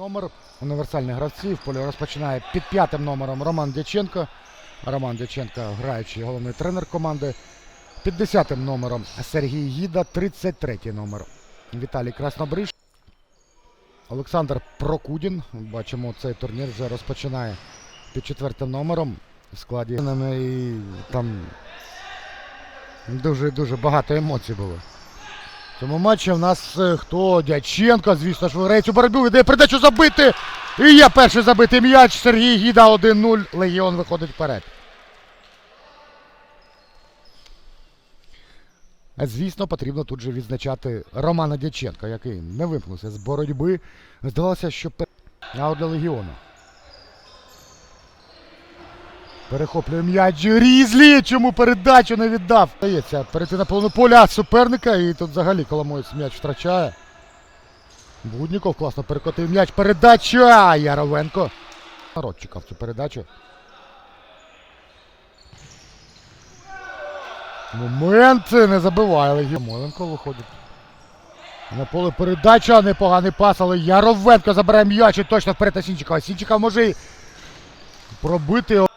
Номер універсальних гравців. Полі розпочинає під п'ятим номером Роман Дяченко. Роман Дяченко, граючий головний тренер команди. Під десятим номером Сергій Гіда, 33 номер. Віталій Краснобриж. Олександр Прокудін. Бачимо, цей турнір вже розпочинає під четвертим номером в складі. І там дуже-дуже багато емоцій було. В цьому матчі в нас е, хто? Дяченко, звісно ж, виграє цю боротьбу, віддає передачу забити. І є перший забитий м'яч. Сергій Гіда 1-0. Легіон виходить вперед. Звісно, потрібно тут же відзначати Романа Дяченка, який не вимкнувся з боротьби. Здавалося, що а для Легіону. Перехоплює м'яч Різлі. Чому передачу не віддав? Здається, перейти на половину поля суперника. І тут взагалі Коломоєць м'яч втрачає. Будніков класно перекотив м'яч. Передача! Яровенко. Народ чекав цю передачу. Момент не забиває Легіон. Моленко виходить. На поле передача, непоганий пас, але Яровенко забирає м'яч і точно вперед на Сінчикова. Сінчика може і пробити.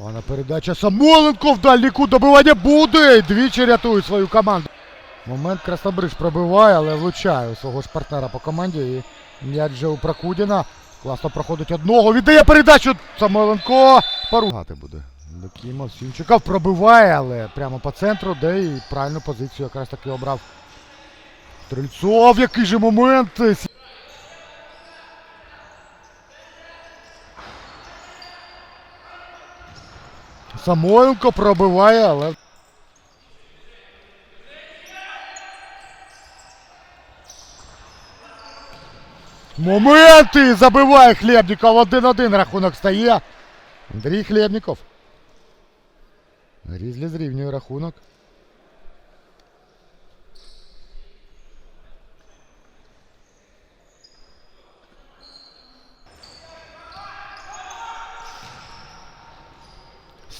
Пана передача Самоленко в дальній кут добивання буде. Двічі рятує свою команду. Момент Краснобриж пробиває, але влучає свого ж партнера по команді. І м'яч вже у Прокудіна. Класно проходить одного. Віддає передачу Самойленко. Поругати буде. Докімов Сінчиков пробиває, але прямо по центру, де і правильну позицію якраз таки обрав. Стрельцов, який же момент. Самойленко пробиває, але. Моменти! Забиває Хлєбніков. 1-1 рахунок стає. Андрій Хлєбніков. Різлі зрівнює рахунок.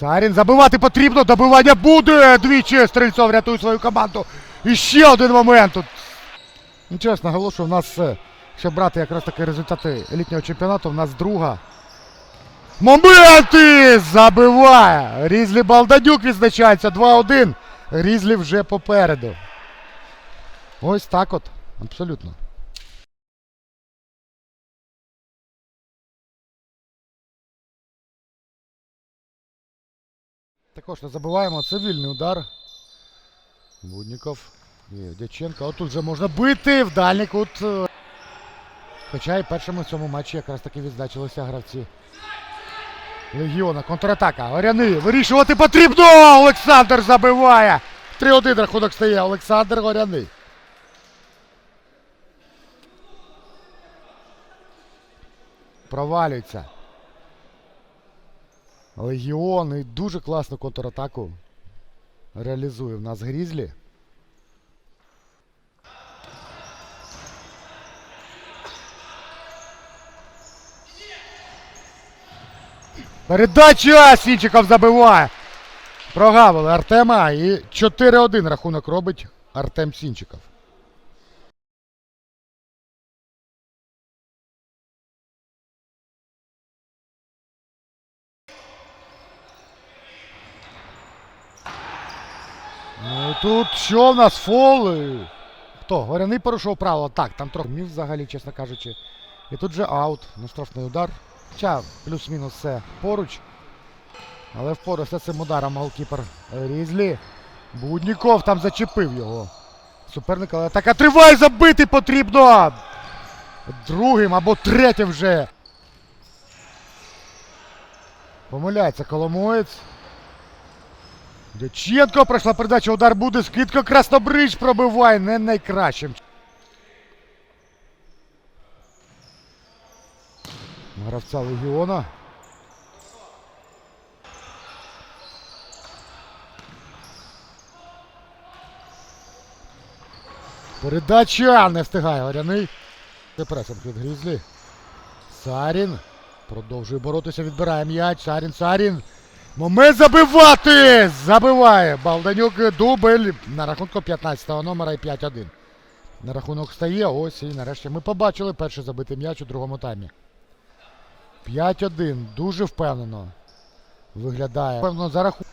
Сарін забивати потрібно, добивання буде! Двічі Стрельцов рятує свою команду. І ще один момент тут. Ну, чесно, наголошую, у нас, е, якщо брати якраз таки результати елітнього чемпіонату, у нас друга. Моменти! Забиває! Різлі Балдадюк відзначається 2-1. Різлі вже попереду. Ось так от. Абсолютно. Також не забуваємо, це вільний удар. Будніков. І Дяченко. Отут вже можна бити в дальній кут. Хоча і першими в цьому матчі якраз таки відзначилися гравці. Легіона, контратака. Оряни. Вирішувати потрібно! Олександр забиває! 3-1 рахунок стає. Олександр Горяний. Провалюється. Легіон і дуже класну контратаку реалізує в нас Грізлі. Передача! Сінчиков забиває. Прогавили Артема і 4-1 рахунок робить Артем Сінчиков. Ну і тут що в нас фол? Хто? Горяний порушив правило. Так, там трохи міг взагалі, чесно кажучи. І тут же аут. На штрафний удар. Хоча плюс-мінус все поруч. Але впорався цим ударом голкіпер Різлі. Будніков там зачепив його. Суперник, але атака триває, забити потрібно! Другим або третім вже. Помиляється Коломоєць. Дяченко пройшла передача, удар буде, скидка Краснобриж пробиває, не найкращим. Гравця Легіона. Передача не встигає Горяний. Це пресинг від Грізлі. Сарін. Продовжує боротися, відбирає м'яч. Сарін, Сарін. Момент забивати! Забиває. Балданюк дубль на рахунку 15-го номера і 5-1. На рахунок стає. Ось і нарешті ми побачили перший забитий м'яч у другому таймі. 5-1. Дуже впевнено. Виглядає. Певно, за рахунок.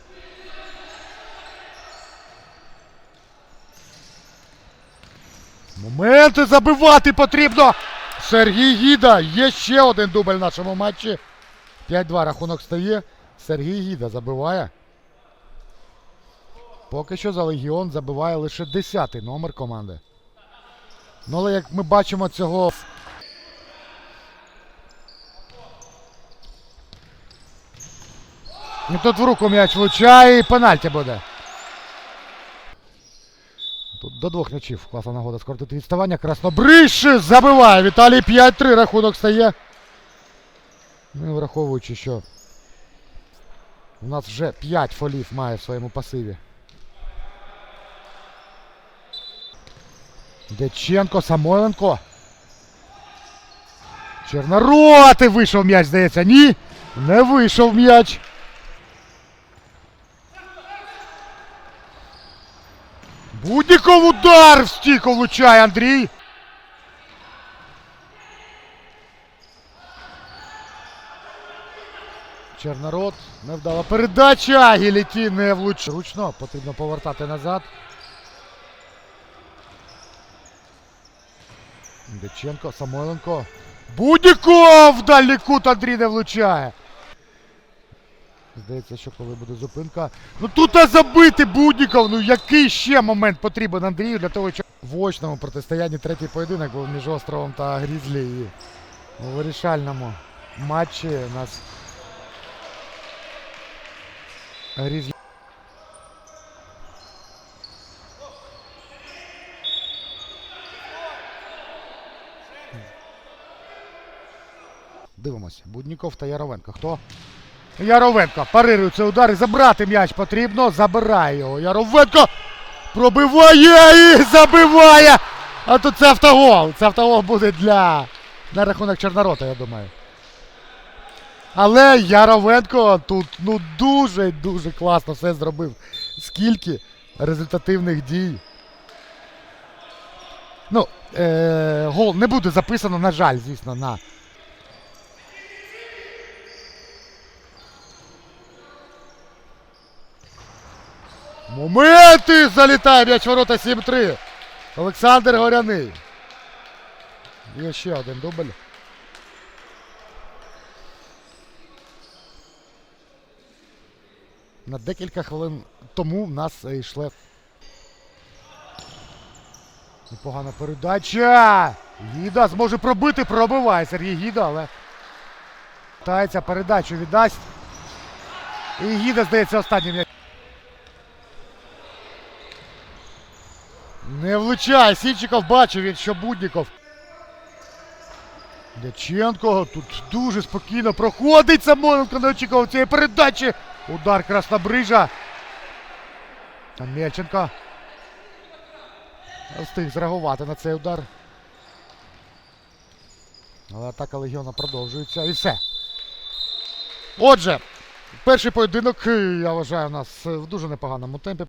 Моменти забивати потрібно. Сергій Гіда. Є ще один дубль в нашому матчі. 5-2 рахунок стає. Сергій Гіда забиває. Поки що за Легіон забиває лише 10-й номер команди. Ну, але як ми бачимо цього. І тут в руку м'яч влучає і пенальті буде. Тут до двох м'ячів. Класна нагода скоротити відставання. Краснобриш забиває. Віталій 5-3 рахунок стає. Ну враховуючи, що у нас вже 5 фолів має в своєму пасиві. Дяченко, Самойленко. Чернороти вийшов м'яч, здається. Ні. Не вийшов м'яч. Будніков удар в стійку влучає Андрій. Чорнорот невдала передача. Гіліті не влучив. Ручно потрібно повертати назад. Дяченко, Самойленко. Будніков! В дальній кут Андрій не влучає. Здається, що коли буде зупинка. Ну тут забити Будніков! Ну який ще момент потрібен Андрію для того, щоб в очному протистоянні третій поєдинок був між островом та Грізлі. І у вирішальному матчі нас Грізлі. Дивимося. Будніков та Яровенко. Хто? Яровенко парирує цей удар і забрати м'яч потрібно. Забирає його. Яровенко пробиває і забиває. А тут це автогол. Це автогол буде для на рахунок Чорнорота, я думаю. Але Яровенко тут ну дуже-дуже класно все зробив. Скільки результативних дій. Ну, е- гол не буде записано, на жаль, звісно, на Моменти! Залітає м'яч ворота 7-3. Олександр Горяний. Є ще один дубль. На декілька хвилин тому в нас йшли. Непогана передача. Гіда зможе пробити, пробиває Сергій Гіда, але Тається передачу віддасть. І Гіда, здається, останнім. Не влучає. Сінчиков бачив він, що Будніков. Дяченко тут дуже спокійно проходить. Самойленко не очікував цієї передачі. Удар Краснобрижа. Там Мельченко. Встиг зреагувати на цей удар. Але атака Легіона продовжується і все. Отже, перший поєдинок, я вважаю, у нас в дуже непоганому темпі.